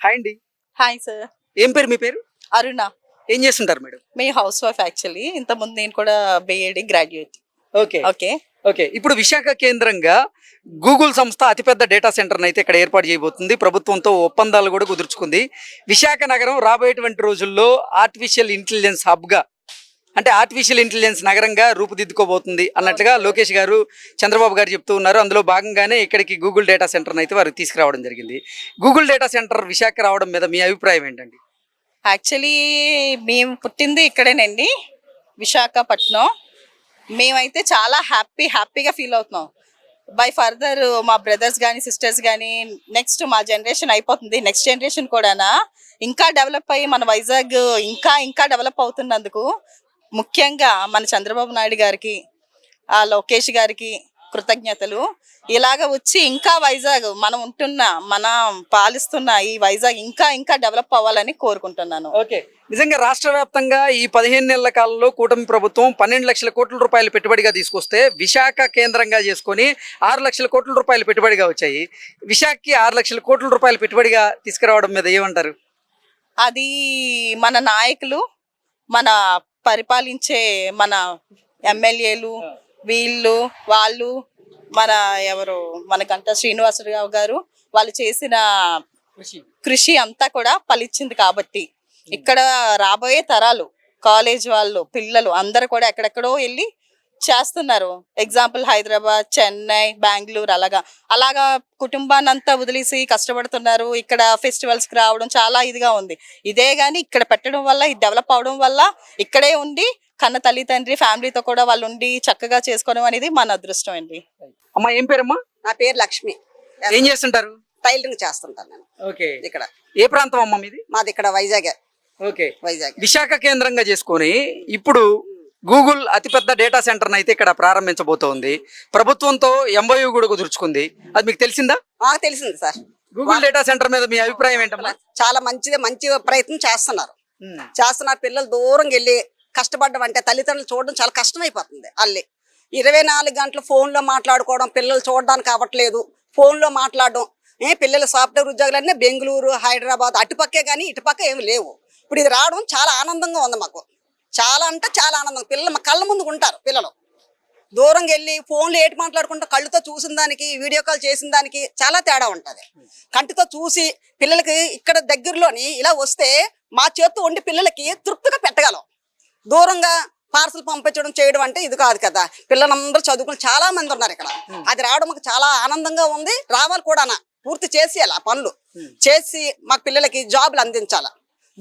Hi అండి. Hi sir. ఏం పేరు మీ పేరు? అరుణ. ఏం చేస్తుంటారు మేడం? మీ హౌస్ వైఫ్ యాక్చువల్లీ. ఇంతకుముందు నేను కూడా BEd graduate okay. Okay. Okay. ఇప్పుడు విశాఖ కేంద్రంగా గూగుల్ సంస్థ అతిపెద్ద డేటా సెంటర్ని అయితే ఇక్కడ ఏర్పాటు చేయబోతుంది. ప్రభుత్వంతో ఒప్పందాలు కూడా కుదుర్చుకుంది. విశాఖ నగరం రాబోయేటువంటి రోజుల్లో ఆర్టిఫిషియల్ ఇంటెలిజెన్స్ హబ్గా అంటే ఆర్టిఫిషియల్ ఇంటెలిజెన్స్ నగరంగా రూపుదిద్దుకోబోతుంది అన్నట్లుగా లోకేష్ గారు చంద్రబాబు గారు చెప్తూ ఉన్నారు. అందులో భాగంగానే ఇక్కడికి గూగుల్ డేటా సెంటర్ని అయితే వారు తీసుకురావడం జరిగింది. గూగుల్ డేటా సెంటర్ విశాఖ రావడం మీద మీ అభిప్రాయం ఏంటండి? యాక్చువల్లీ మేము పుట్టింది ఇక్కడేనండి విశాఖపట్నం. మేమైతే చాలా హ్యాపీ హ్యాపీగా ఫీల్ అవుతున్నాం. బై ఫర్దర్ మా బ్రదర్స్ కానీ సిస్టర్స్ కానీ నెక్స్ట్ మా జనరేషన్ అయిపోతుంది. నెక్స్ట్ జనరేషన్ కూడానా ఇంకా డెవలప్ అయ్యి మన వైజాగ్ ఇంకా ఇంకా డెవలప్ అవుతున్నందుకు ముఖ్యంగా మన చంద్రబాబు నాయుడు గారికి ఆ లోకేష్ గారికి కృతజ్ఞతలు. ఇలాగ వచ్చి ఇంకా వైజాగ్ మనం ఉంటున్న మనం పాలిస్తున్న ఈ వైజాగ్ ఇంకా ఇంకా డెవలప్ అవ్వాలని కోరుకుంటున్నాను. ఓకే. నిజంగా రాష్ట్ర వ్యాప్తంగా ఈ పదిహేను నెలల కాలంలో కూటమి ప్రభుత్వం పన్నెండు లక్షల కోట్ల రూపాయలు పెట్టుబడిగా తీసుకొస్తే విశాఖ కేంద్రంగా చేసుకొని ఆరు లక్షల కోట్ల రూపాయలు పెట్టుబడిగా వచ్చాయి. విశాఖకి ఆరు లక్షల కోట్ల రూపాయలు పెట్టుబడిగా తీసుకురావడం మీద ఏమంటారు? అది మన నాయకులు మన పరిపాలించే మన ఎమ్మెల్యేలు వీళ్ళు వాళ్ళు మన ఎవరు మన గంట శ్రీనివాసరావు గారు వాళ్ళు చేసిన కృషి. అంతా కూడా ఫలించింది కాబట్టి. ఇక్కడ రాబోయే తరాలు కాలేజ్ వాళ్ళు పిల్లలు అందరు కూడా ఎక్కడెక్కడో వెళ్ళి చేస్తున్నారు. ఎగ్జాంపుల్ హైదరాబాద్ చెన్నై బెంగళూరు అలాగా. అలాగా కుటుంబాన్ని అంతా వదిలేసి కష్టపడుతున్నారు. ఇక్కడ ఫెస్టివల్స్కి రావడం చాలా ఇదిగా ఉంది. ఇదే గాని ఇక్కడ పెట్టడం వల్ల ఇది డెవలప్ అవడం వల్ల ఇక్కడే ఉండి కన్న తల్లి తండ్రి ఫ్యామిలీతో కూడా వాళ్ళు ఉండి చక్కగా చేసుకోవడం అనేది మన అదృష్టం అండి. అమ్మా ఏం పేరమ్మా? నా పేరు లక్ష్మి. ఏం చేస్తుంటారు? టైలరింగ్ చేస్తుంటాను నేను. ఓకే. ఇక్కడ. ఏ ప్రాంతం అమ్మా మీది? మాది ఇక్కడ వైజాగ్. ఓకే. వైజాగ్. విశాఖ కేంద్రంగా చేసుకొని ఇప్పుడు గూగుల్ అతిపెద్ద డేటా సెంటర్ అయితే ఇక్కడ ప్రారంభించబోతోంది. ప్రభుత్వంతో ఎంబయూ కూడా కుదుర్చుకుంది అది మీకు తెలిసిందా? తెలిసింది సార్. గూగుల్ డేటా సెంటర్ మీద మీ అభిప్రాయం ఏంటమ్మా? చాలా మంచిది మంచి ప్రయత్నం చేస్తున్నారు. చేస్తున్నారు పిల్లలు దూరం వెళ్ళి కష్టపడడం అంటే తల్లిదండ్రులు చూడడం చాలా కష్టమైపోతుంది అల్లి. ఇరవై నాలుగు గంటలు ఫోన్లో మాట్లాడుకోవడం పిల్లలు చూడడానికి అవ్వట్లేదు ఫోన్లో మాట్లాడడం ఏ పిల్లల సాఫ్ట్వేర్ ఉద్యోగులన్నీ బెంగళూరు హైదరాబాద్ అటుపక్కే కానీ ఇటుపక్క ఏమి లేవు. ఇప్పుడు ఇది రావడం చాలా ఆనందంగా ఉంది మాకు. చాలా అంటే చాలా ఆనందం. పిల్లలు మా కళ్ళ ముందు ఉంటారు పిల్లలు. దూరంగా వెళ్ళి ఫోన్లో ఏటి మాట్లాడుకుంటూ కళ్ళుతో చూసిన దానికి వీడియో కాల్ చేసిన దానికి చాలా తేడా ఉంటుంది. కంటితో చూసి పిల్లలకి ఇక్కడ దగ్గరలోని ఇలా వస్తే మా చేత్తో వండి పిల్లలకి తృప్తిగా పెట్టగలం. దూరంగా పార్సల్ పంపించడం చేయడం అంటే ఇది కాదు కదా. పిల్లలందరూ చదువుకుని చాలా మంది ఉన్నారు ఇక్కడ. అది రావడం మాకు చాలా ఆనందంగా ఉంది. రావాలి కూడా పూర్తి చేసేయాలి ఆ పనులు. చేసి మాకు పిల్లలకి జాబులు అందించాలి.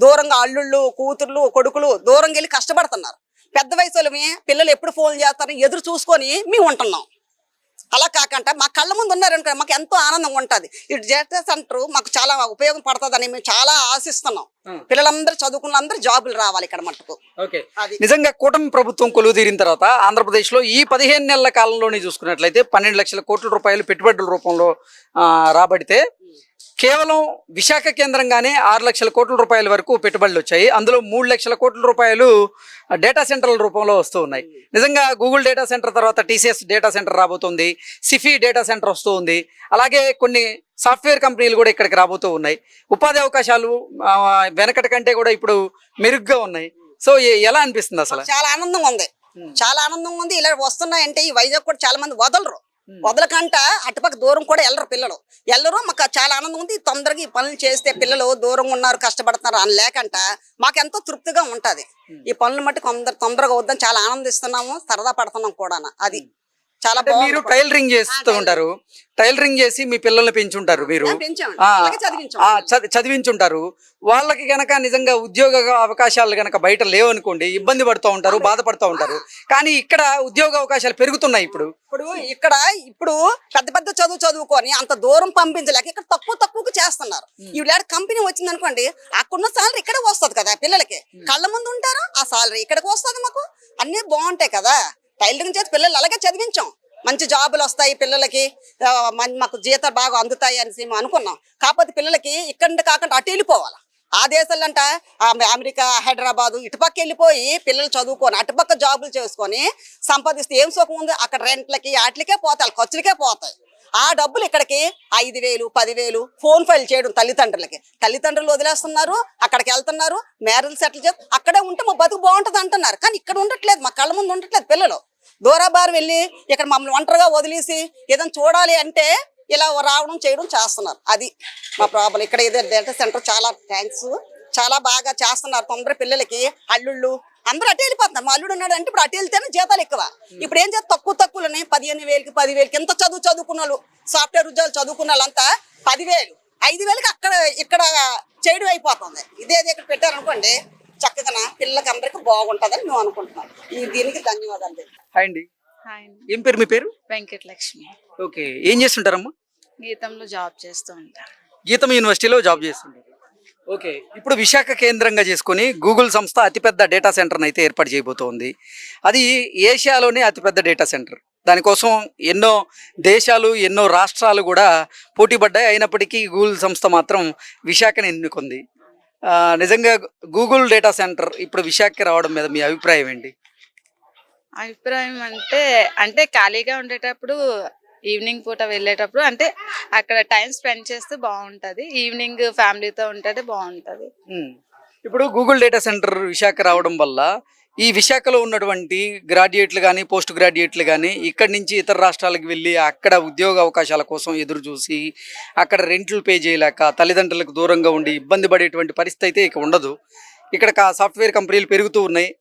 దూరంగా అల్లుళ్ళు కూతుర్లు కొడుకులు దూరంగా వెళ్ళి కష్టపడుతున్నారు. పెద్ద వయసులో పిల్లలు ఎప్పుడు ఫోన్ చేస్తారని ఎదురు చూసుకొని మేము ఉంటున్నాం. అలా కాకుండా మా కళ్ళ ముందు ఉన్నారనుకో మాకు ఎంతో ఆనందంగా ఉంటుంది. ఈ డేటా సెంటర్ మాకు చాలా ఉపయోగపడుతుందని మేము చాలా ఆశిస్తున్నాం. పిల్లలందరూ చదువుకున్న అందరూ జాబులు రావాలి ఇక్కడ అది. నిజంగా కూటమి ప్రభుత్వం కొలువు తీరిన తర్వాత ఆంధ్రప్రదేశ్లో ఈ పదిహేను నెలల కాలంలోనే చూసుకున్నట్లయితే పన్నెండు లక్షల కోట్ల రూపాయలు పెట్టుబడుల రూపంలో రాబడితే కేవలం విశాఖ కేంద్రంగానే ఆరు లక్షల కోట్ల రూపాయల వరకు పెట్టుబడులు వచ్చాయి. అందులో మూడు లక్షల కోట్ల రూపాయలు డేటా సెంటర్ల రూపంలో వస్తూ ఉన్నాయి. నిజంగా గూగుల్ డేటా సెంటర్ తర్వాత టీసీఎస్ డేటా సెంటర్ రాబోతుంది. సిఫీ డేటా సెంటర్ వస్తూ ఉంది అలాగే కొన్ని సాఫ్ట్వేర్ కంపెనీలు కూడా ఇక్కడికి రాబోతూ ఉన్నాయి. ఉపాధి అవకాశాలు వెనకటి కంటే కూడా ఇప్పుడు మెరుగ్గా ఉన్నాయి. సో ఎలా అనిపిస్తుంది అసలు? చాలా ఆనందంగా ఉంది. చాలా ఆనందంగా ఉంది. ఇలా వస్తున్నాయంటే ఈ వైజాగ్ కూడా చాలా మంది వదలరు. వదలకంట అటుపక్క దూరం కూడా వెళ్ళరు పిల్లలు. వెళ్ళరు మాకు చాలా ఆనందం ఉంది. తొందరగా ఈ పనులు చేస్తే పిల్లలు దూరంగా ఉన్నారు కష్టపడుతున్నారు అని లేకంట మాకు ఎంతో తృప్తిగా ఉంటది. ఈ పనులు మట్టి కొందరు తొందరగా వద్దని చాలా ఆనందిస్తున్నాము సరదా పడుతున్నాం కూడా అది. చాలా మీరు టైలరింగ్ చేస్తూ ఉంటారు. టైలరింగ్ చేసి మీ పిల్లల్ని పెంచుంటారు మీరు. చదివించుంటారు. వాళ్ళకి గనక నిజంగా ఉద్యోగ అవకాశాలు గనక బయట లేవనుకోండి ఇబ్బంది పడుతూ ఉంటారు బాధపడుతూ ఉంటారు. కానీ ఇక్కడ ఉద్యోగ అవకాశాలు పెరుగుతున్నాయి ఇప్పుడు. ఇప్పుడు ఇక్కడ ఇప్పుడు పెద్ద పెద్ద చదువు చదువుకొని అంత దూరం పంపించలేక ఇక్కడ తక్కువ తక్కువకు చేస్తున్నారు. ఈవిడ కంపెనీ వచ్చింది అనుకోండి అక్కడున్న సాలరీ ఇక్కడ వస్తుంది కదా పిల్లలకి. కళ్ళ ముందు ఉంటారు? ఆ సాలరీ ఇక్కడికి వస్తుంది మాకు. అన్ని బాగుంటాయి కదా. టైలరింగ్ చేసి పిల్లలు అలాగే చదివించాం. మంచి జాబులు వస్తాయి పిల్లలకి. మాకు జీతాలు బాగా అందుతాయి అని మేము అనుకున్నాం. కాకపోతే పిల్లలకి ఇక్కడ కాకుండా అటు వెళ్ళిపోవాలి. ఆ దేశాలంట అమెరికా హైదరాబాద్ ఇటుపక్క వెళ్ళిపోయి పిల్లలు చదువుకొని అటుపక్క జాబులు చేసుకొని సంపాదిస్తే ఏం సుఖం ఉంది? అక్కడ రెంట్లకి వాటికే పోతాయి ఖర్చులకే పోతాయి. ఆ డబ్బులు ఇక్కడికి ఐదు వేలు పదివేలు ఫోన్ ఫైల్ చేయడం తల్లిదండ్రులకి. తల్లిదండ్రులు వదిలేస్తున్నారు అక్కడికి వెళ్తున్నారు మ్యారేజ్ సెటిల్ చేసి అక్కడే ఉంటే మా బతుకు బాగుంటుంది అంటున్నారు. కానీ ఇక్కడ ఉండట్లేదు మా కళ్ళ ముందు ఉండట్లేదు పిల్లలు. దూరాబారు వెళ్ళి ఇక్కడ మమ్మల్ని ఒంటరిగా వదిలేసి ఏదైనా చూడాలి అంటే ఇలా రావడం చేయడం చేస్తున్నారు. అది మా ప్రాబ్లం. ఇక్కడ ఏదో డేటా సెంటర్ చాలా థ్యాంక్స్. చాలా బాగా చేస్తున్నారు తొందర పిల్లలకి అల్లుళ్ళు. అందరూ అటే వెళ్ళిపోతున్నారు. మా అల్లుడు ఉన్నాడు అంటే ఇప్పుడు అటు వెళ్తేనే జీతాలు ఎక్కువ. ఇప్పుడు ఏం చేస్తారు? తక్కువ తక్కువలోనే పదిహేను వేలకి పదివేలకి ఎంత చదువు చదువుకున్న వాళ్ళు? సాఫ్ట్వేర్ ఉద్యోగాలు చదువుకున్న వాళ్ళంతా పదివేలు. ఐదు వేలకి అక్కడ ఇక్కడ చేయడం అయిపోతుంది. ఇదే ఇది ఇక్కడ పెట్టారనుకోండి చక్కగా పిల్లలకి అందరికి బాగుంటుందని మేము అనుకుంటున్నాం. ఈ దీనికి ధన్యవాదాలు. హాయ్ అండి. ఏం పేరు మీ పేరు? వెంకటలక్ష్మి. ఓకే ఏం చేస్తుంటారమ్మా? గీతంలో జాబ్ చేస్తూ ఉంటాను గీతం యూనివర్సిటీలో జాబ్ చేస్తుంటారు. ఓకే ఇప్పుడు విశాఖ కేంద్రంగా చేసుకొని గూగుల్ సంస్థ అతిపెద్ద డేటా సెంటర్ని అయితే ఏర్పాటు చేయబోతోంది. అది ఏషియాలోనే అతిపెద్ద డేటా సెంటర్. దానికోసం ఎన్నో దేశాలు ఎన్నో రాష్ట్రాలు కూడా పోటీపడ్డాయి. అయినప్పటికీ గూగుల్ సంస్థ మాత్రం విశాఖని ఎన్నుకుంది. నిజంగా గూగుల్ డేటా సెంటర్ ఇప్పుడు విశాఖకి రావడం మీద మీ అభిప్రాయం ఏంటి? అభిప్రాయం అంటే అంటే ఖాళీగా ఉండేటప్పుడు ఈవినింగ్ పూట వెళ్ళేటప్పుడు అంటే అక్కడ టైం స్పెండ్ చేస్తే బాగుంటది. ఈవినింగ్ ఫ్యామిలీతో ఉంటే బాగుంటది. ఇప్పుడు గూగుల్ డేటా సెంటర్ విశాఖ రావడం వల్ల ఈ విశాఖలో ఉన్నటువంటి గ్రాడ్యుయేట్లు కానీ పోస్ట్ గ్రాడ్యుయేట్లు కానీ ఇక్కడి నుంచి ఇతర రాష్ట్రాలకు వెళ్ళి అక్కడ ఉద్యోగ అవకాశాల కోసం ఎదురు చూసి అక్కడ రెంట్లు పే చేయలేక తల్లిదండ్రులకు దూరంగా ఉండి ఇబ్బంది పడేటువంటి పరిస్థితి అయితే ఇక ఉండదు. ఇక్కడ కా- సాఫ్ట్వేర్ కంపెనీలు పెరుగుతూ ఉన్నాయి.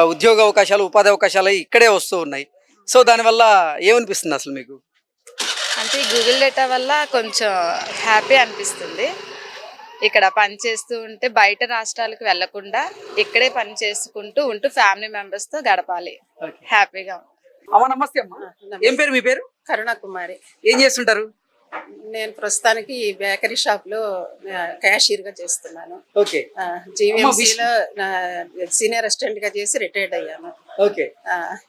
ఉద్యోగ అవకాశాలు ఉపాధి అవకాశాలు ఇక్కడే వస్తూ ఉన్నాయి. సో దానివల్ల ఏమనిపిస్తుంది అసలు మీకు? అంటే గూగుల్ డేటా వల్ల కొంచెం హ్యాపీ అనిపిస్తుంది. ఇక్కడ పని చేస్తూ ఉంటే బయట రాష్ట్రాలకు వెళ్ళకుండా ఇక్కడే పని చేసుకుంటూ ఉంటూ ఫ్యామిలీ మెంబర్స్తో గడపాలి. హ్యాపీగా అమ్మ నమస్తే అమ్మ. ఏం పేరు మీ పేరు? కరుణకుమారి. ఏం చేస్తుంటారు? నేను ప్రస్తుతానికి ఈ బేకరీ షాప్లో క్యాషియర్గా చేస్తున్నాను. ఓకే. జీవీఎంసీలో సీనియర్ అసిస్టెంట్గా చేసి రిటైర్డ్ అయ్యాను. ఓకే.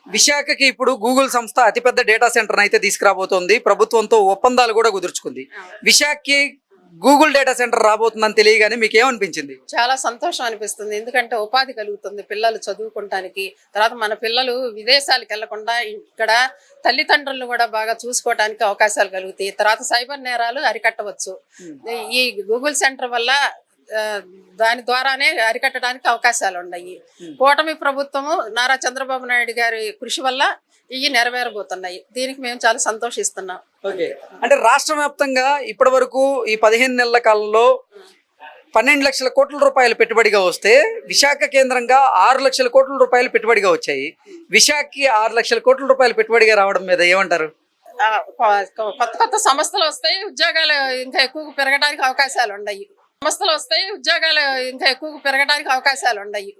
విశాఖకి ఇప్పుడు గూగుల్ సంస్థ అతిపెద్ద డేటా సెంటర్ అయితే తీసుకురాబోతోంది. ప్రభుత్వంతో ఒప్పందాలు కూడా కుదుర్చుకుంది. విశాఖకి గూగుల్ డేటా సెంటర్ రాబోతుందని తెలియగానే మీకు ఏమనిపించింది చాలా సంతోషం అనిపిస్తుంది. ఎందుకంటే ఉపాధి కలుగుతుంది పిల్లలు చదువుకుంటానికి. తర్వాత మన పిల్లలు విదేశాలకు వెళ్ళకుండా ఇక్కడ తల్లిదండ్రులను కూడా బాగా చూసుకోవడానికి అవకాశాలు కలుగుతాయి. తర్వాత సైబర్ నేరాలు అరికట్టవచ్చు. ఈ గూగుల్ సెంటర్ వల్ల దాని ద్వారానే అరికట్టడానికి అవకాశాలు ఉన్నాయి కూటమి ప్రభుత్వము నారా చంద్రబాబు నాయుడు గారి కృషి వల్ల ఇవి నెరవేరబోతున్నాయి. దీనికి మేము చాలా సంతోషిస్తున్నాం. ఓకే. అంటే రాష్ట్ర వ్యాప్తంగా ఇప్పటి వరకు ఈ పదిహేను నెలల కాలంలో పన్నెండు లక్షల కోట్ల రూపాయలు పెట్టుబడిగా వస్తే విశాఖ కేంద్రంగా ఆరు లక్షల కోట్ల రూపాయలు పెట్టుబడిగా వచ్చాయి. విశాఖకి ఆరు లక్షల కోట్ల రూపాయలు పెట్టుబడిగా రావడం మీద ఏమంటారు? కొత్త కొత్త సంస్థలు వస్తాయి ఉద్యోగాలు ఇంకా ఎక్కువ పెరగడానికి అవకాశాలు ఉన్నాయి సంస్థలు వస్తాయి ఉద్యోగాలు ఇంకా ఎక్కువ పెరగడానికి అవకాశాలు ఉన్నాయి